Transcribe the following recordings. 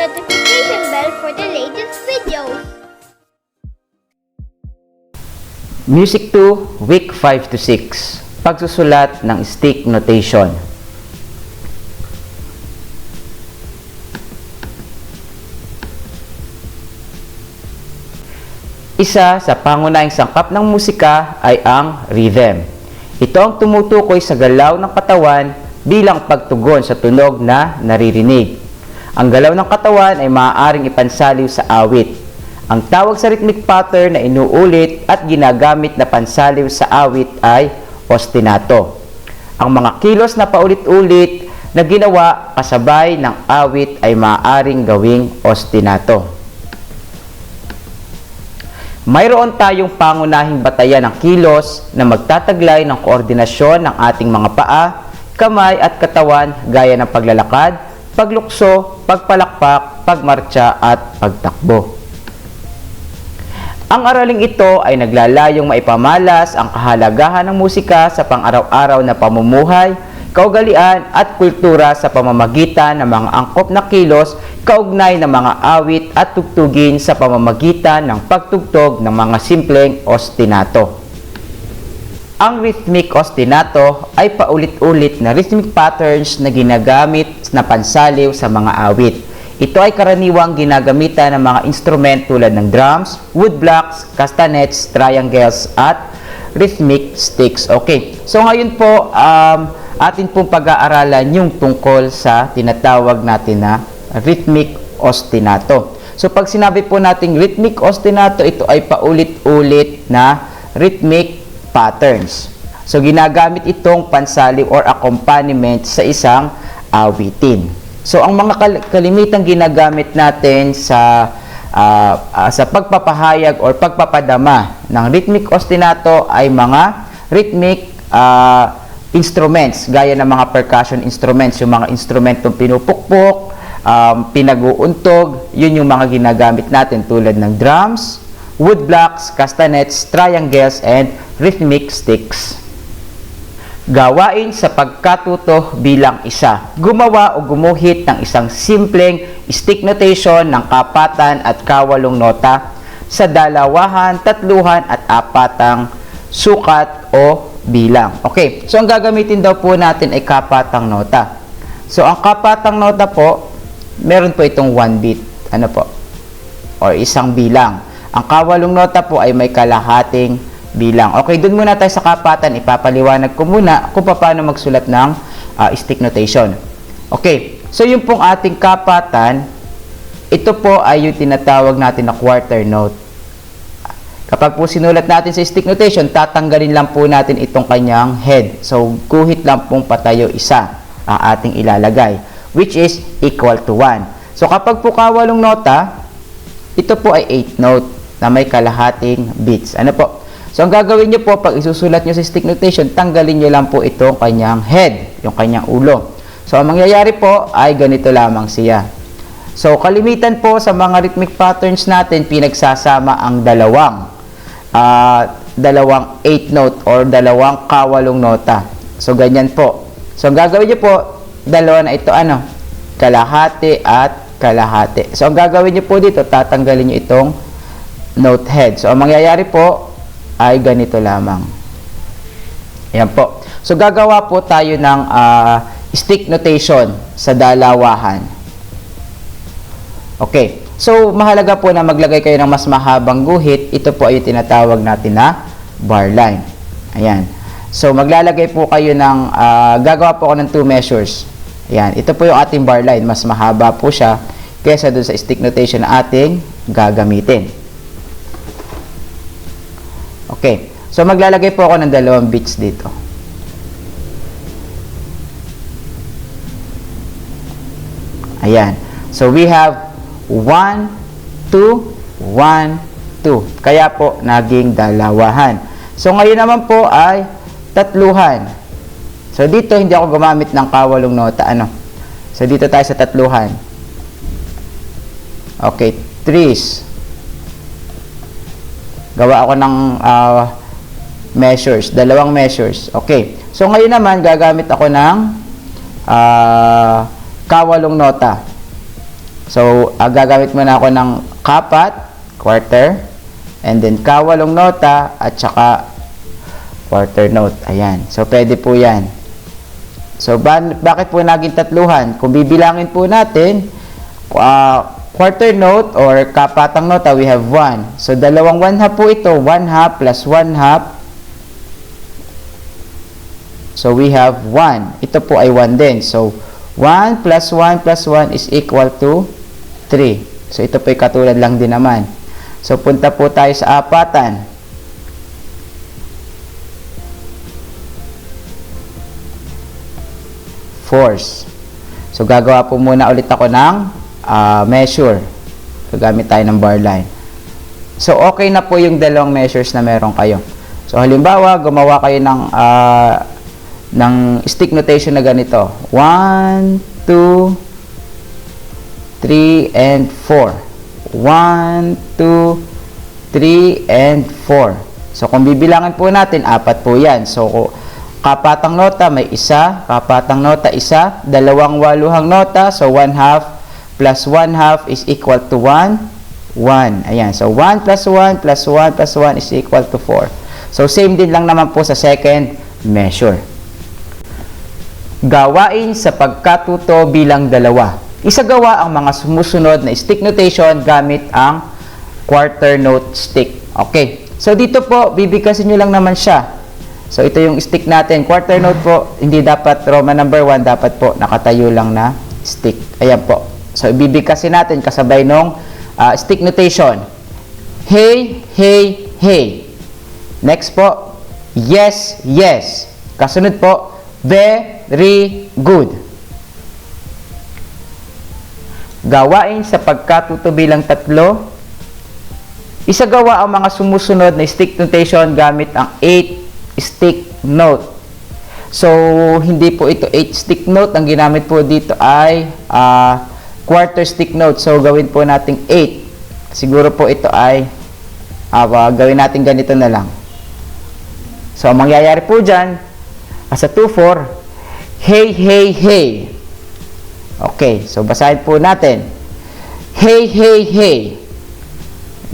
notification bell for the latest videos. Music 2, Week 5 to 6. Pagsusulat ng stick notation. Isa sa pangunahing sangkap ng musika ay ang rhythm. Ito ang tumutukoy sa galaw ng katawan bilang pagtugon sa tunog na naririnig. Ang galaw ng katawan ay maaaring ipansaliw sa awit. Ang tawag sa rhythmic pattern na inuulit at ginagamit na pansaliw sa awit ay ostinato. Ang mga kilos na paulit-ulit na ginawa kasabay ng awit ay maaaring gawing ostinato. Mayroon tayong pangunahing batayan ng kilos na magtataglay ng koordinasyon ng ating mga paa, kamay at katawan gaya ng paglalakad, paglukso, pagpalakpak, pagmartsa at pagtakbo. Ang araling ito ay naglalayong maipamalas ang kahalagahan ng musika sa pang-araw-araw na pamumuhay, kaugalian at kultura sa pamamagitan ng mga angkop na kilos kaugnay ng mga awit at tugtugin sa pamamagitan ng pagtugtog ng mga simpleng ostinato. Ang rhythmic ostinato ay paulit-ulit na rhythmic patterns na ginagamit na pansaliw sa mga awit. Ito ay karaniwang ginagamitan ng mga instrument tulad ng drums, woodblocks, castanets, triangles, at rhythmic sticks. Okay, so ngayon po, um, atin pong pag-aaralan yung tungkol sa tinatawag natin na rhythmic ostinato. So pag sinabi po nating rhythmic ostinato, ito ay paulit-ulit na rhythmic patterns. So ginagamit itong pansaliw or accompaniment sa isang awitin. So ang mga kal- kalimitang ginagamit natin sa ah, ah, sa pagpapahayag or pagpapadama ng rhythmic ostinato ay mga rhythmic ah, instruments gaya ng mga percussion instruments, yung mga instrumentong pinupukpok, um, pinag-uuntog, yun yung mga ginagamit natin tulad ng drums, woodblocks, castanets, triangles, and rhythmic sticks. Gawain sa pagkatuto bilang isa. Gumawa o gumuhit ng isang simpleng stick notation ng kapatan at kawalong nota sa dalawahan, tatluhan at apatang sukat o bilang. Okay, so ang gagamitin daw po natin ay kapatang nota. So ang kapatang nota po, meron po itong one beat. Ano po? Or isang bilang. Ang kawalong nota po ay may kalahating bilang. Okay, dun muna tayo sa kapatan. Ipapaliwanag ko muna kung paano magsulat ng ah, stick notation. Okay, so yung pong ating kapatan, ito po ay yung tinatawag natin na quarter note. Kapag po sinulat natin sa stick notation, tatanggalin lang po natin itong kanyang head. So, guhit lang pong patayo isa ang ating ilalagay, which is equal to 1. So, kapag po kawalong nota, ito po ay 8 note na may kalahating beats. Ano po? So, ang gagawin nyo po, pag isusulat nyo sa stick notation, tanggalin nyo lang po itong kanyang head, yung kanyang ulo. So, ang mangyayari po ay ganito lamang siya. So, kalimitan po sa mga rhythmic patterns natin, pinagsasama ang dalawang ah, dalawang 8 note or dalawang kawalong nota. So, ganyan po. So, ang gagawin nyo po, dalawa na ito, ano? Kalahati at kalahati. So, ang gagawin nyo po dito, tatanggalin nyo itong note head. So, ang mangyayari po ay ganito lamang. Yan po. So, gagawa po tayo ng ah, stick notation sa dalawahan. Okay. So, mahalaga po na maglagay kayo ng mas mahabang guhit. Ito po ay tinatawag natin na bar line. Ayan. So, maglalagay po kayo ng, ah, gagawa po ako ng two measures. Ayan. Ito po yung ating bar line. Mas mahaba po siya kesa dun sa stick notation na ating gagamitin. Okay. So, maglalagay po ako ng dalawang beats dito. Ayan. So, we have 1, 2, 1, 2. Kaya po, naging dalawahan. So, ngayon naman po ay tatluhan. So, dito hindi ako gumamit ng kawalong nota. Ano? So, dito tayo sa tatluhan. Okay, threes. Gawa ako ng ah, measures, dalawang measures. Okay. So, ngayon naman, gagamit ako ng ah, kawalong nota. So, ah, gagamit muna ako ng kapat, quarter, and then kawalong nota, at saka quarter note. Ayan. So, pwede po yan. So, ba- bakit po naging tatluhan? Kung bibilangin po natin, ah, quarter note or kapatang nota, we have 1. So, dalawang 1 half po ito. 1 half plus 1 half. So, we have 1. Ito po ay 1 din. So, 1 plus 1 plus 1 is equal to 3. So, ito po ay katulad lang din naman. So, punta po tayo sa apatan. Force. So, gagawa po muna ulit ako ng ah, measure. Gagamit tayo ng bar line. So, okay na po yung dalawang measures na meron kayo. So, halimbawa, gumawa kayo ng, ah, ng stick notation na ganito. 1, 2, 3, and 4. 1, 2, 3, and 4. So, kung bibilangin po natin, apat po yan. So, kapatang nota, may isa. Kapatang nota, isa. Dalawang waluhang nota. So, 1 half plus 1 half is equal to 1. 1. Ayan. So, 1 plus 1 plus 1 plus 1 is equal to 4. So, same din lang naman po sa second measure. Gawain sa pagkatuto bilang dalawa. Isagawa ang mga sumusunod na stick notation gamit ang quarter note stick. Okay. So, dito po, bibigkasin nyo lang naman siya. So, ito yung stick natin. Quarter note po, hindi dapat Roman number 1, dapat po nakatayo lang na stick. Ayan po. So, ibibigkasin natin kasabay nung ah, stick notation. Hey, hey, hey. Next po, yes, yes. Kasunod po, very good. Gawain sa pagkatuto bilang tatlo. Isagawa ang mga sumusunod na stick notation gamit ang 8 stick note. So, hindi po ito 8 stick note. Ang ginamit po dito ay ah, quarter stick note. So, gawin po natin 8. Siguro po ito ay ah, gawin natin ganito na lang. So, ang mangyayari po dyan, as a 2-4, hey, hey, hey. Okay, so basahin po natin. Hey, hey, hey.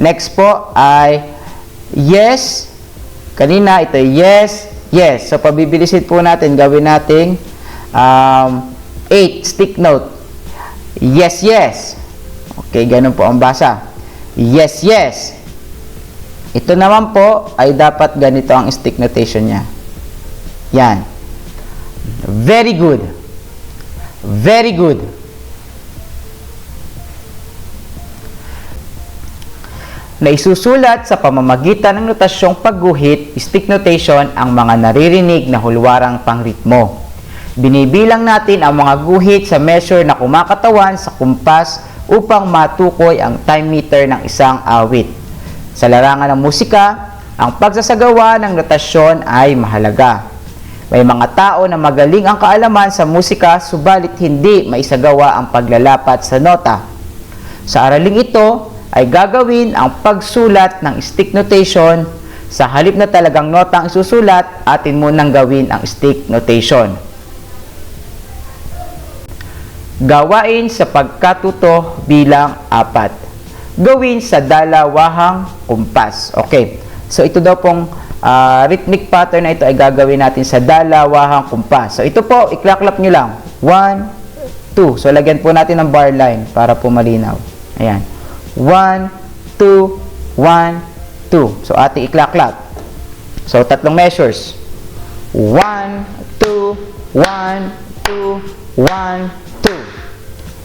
Next po ay yes. Kanina ito yes, yes. So pabibilisin po natin, gawin nating um, 8 stick note. Yes, yes. Okay, ganun po ang basa. Yes, yes. Ito naman po ay dapat ganito ang stick notation niya. Yan. Very good. Very good. Na isusulat sa pamamagitan ng notasyong pagguhit, stick notation, ang mga naririnig na hulwarang pangritmo. Binibilang natin ang mga guhit sa measure na kumakatawan sa kumpas upang matukoy ang time meter ng isang awit. Sa larangan ng musika, ang pagsasagawa ng notasyon ay mahalaga. May mga tao na magaling ang kaalaman sa musika subalit hindi maisagawa ang paglalapat sa nota. Sa araling ito ay gagawin ang pagsulat ng stick notation sa halip na talagang nota ang isusulat, atin munang gawin ang stick notation. Gawain sa pagkatuto bilang apat. Gawin sa dalawahang kumpas. Okay. So ito daw pong ah, rhythmic pattern na ito ay gagawin natin sa dalawahang kumpas. So ito po, iklaklap nyo lang. 1, 2. So lagyan po natin ng bar line para po malinaw. Ayan. 1, 2, 1, 2. So ating iklaklap. So tatlong measures. 1, 2, 1, 2, 1, 2.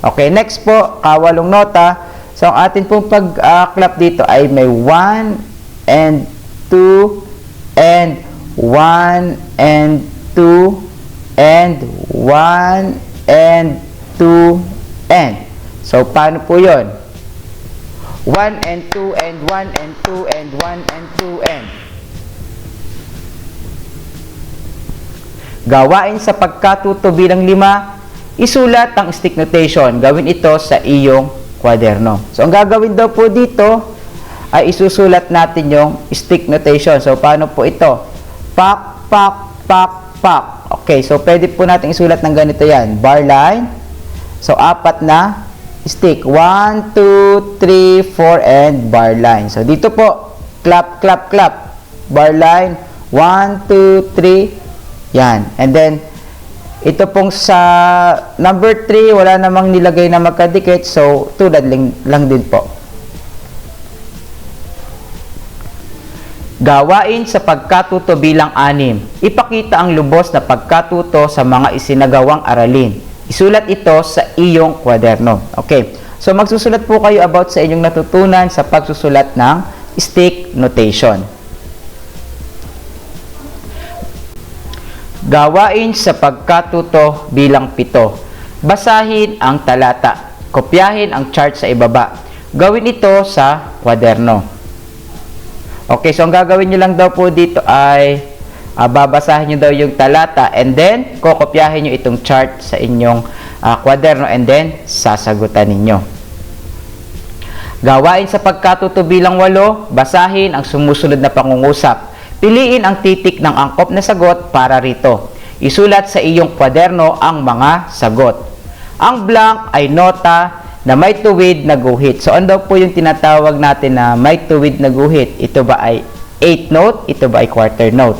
Okay, next po, kawalong nota. So, ang atin pong pag-clap dito ay may 1 and 2 and 1 and 2 and 1 and 2 and. So, paano po yon? 1 and 2 and 1 and 2 and 1 and 2 and. Gawain sa pagkatuto bilang lima, isulat ang stick notation. Gawin ito sa iyong kwaderno. So, ang gagawin daw po dito ay isusulat natin yung stick notation. So, paano po ito? Pak, pak, pak, pak. Okay, so pwede po natin isulat ng ganito yan. Bar line. So, apat na stick. 1, 2, 3, 4, and bar line. So, dito po, clap, clap, clap. Bar line. 1, 2, 3. Yan. And then, ito pong sa number 3, wala namang nilagay na magkadikit. So, tulad lang, din po. Gawain sa pagkatuto bilang anim. Ipakita ang lubos na pagkatuto sa mga isinagawang aralin. Isulat ito sa iyong kwaderno. Okay. So magsusulat po kayo about sa inyong natutunan sa pagsusulat ng stick notation. Gawain sa pagkatuto bilang pito. Basahin ang talata. Kopyahin ang chart sa ibaba. Gawin ito sa kwaderno. Okay, so ang gagawin nyo lang daw po dito ay ah, babasahin nyo daw yung talata and then kokopyahin nyo itong chart sa inyong ah, kwaderno and then sasagutan ninyo. Gawain sa pagkatuto bilang walo, basahin ang sumusunod na pangungusap. Piliin ang titik ng angkop na sagot para rito. Isulat sa iyong kwaderno ang mga sagot. Ang blank ay nota na may tuwid na guhit. So, ano po yung tinatawag natin na may tuwid na guhit? Ito ba ay 8 note? Ito ba ay quarter note?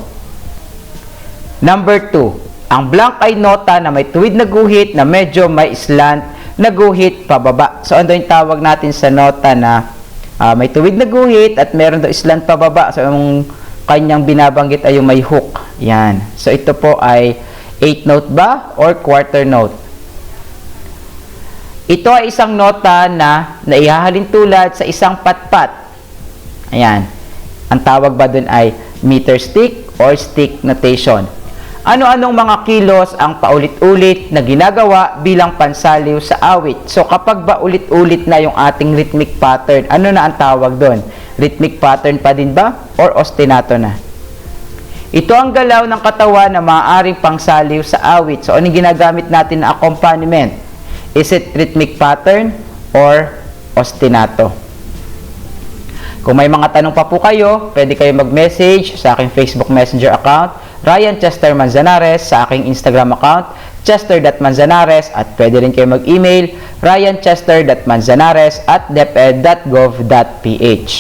Number 2. Ang blank ay nota na may tuwid na guhit na medyo may slant na guhit pababa. So, ano yung tawag natin sa nota na ah, may tuwid na guhit at meron daw slant pababa. So, yung kanyang binabanggit ay yung may hook. Yan. So, ito po ay 8 note ba or quarter note? Ito ay isang nota na naihahalin tulad sa isang patpat. Ayan. Ang tawag ba dun ay meter stick or stick notation. Ano-anong mga kilos ang paulit-ulit na ginagawa bilang pansaliw sa awit? So kapag ba ulit-ulit na yung ating rhythmic pattern, ano na ang tawag doon? Rhythmic pattern pa din ba? Or ostinato na? Ito ang galaw ng katawan na maaaring pangsaliw sa awit. So ano yung ginagamit natin na accompaniment? Is it rhythmic pattern or ostinato? Kung may mga tanong pa po kayo, pwede kayo mag-message sa aking Facebook Messenger account, Ryan Chester Manzanares, sa aking Instagram account, chester.manzanares, at pwede rin kayo mag-email, ryanchester.manzanares at deped.gov.ph.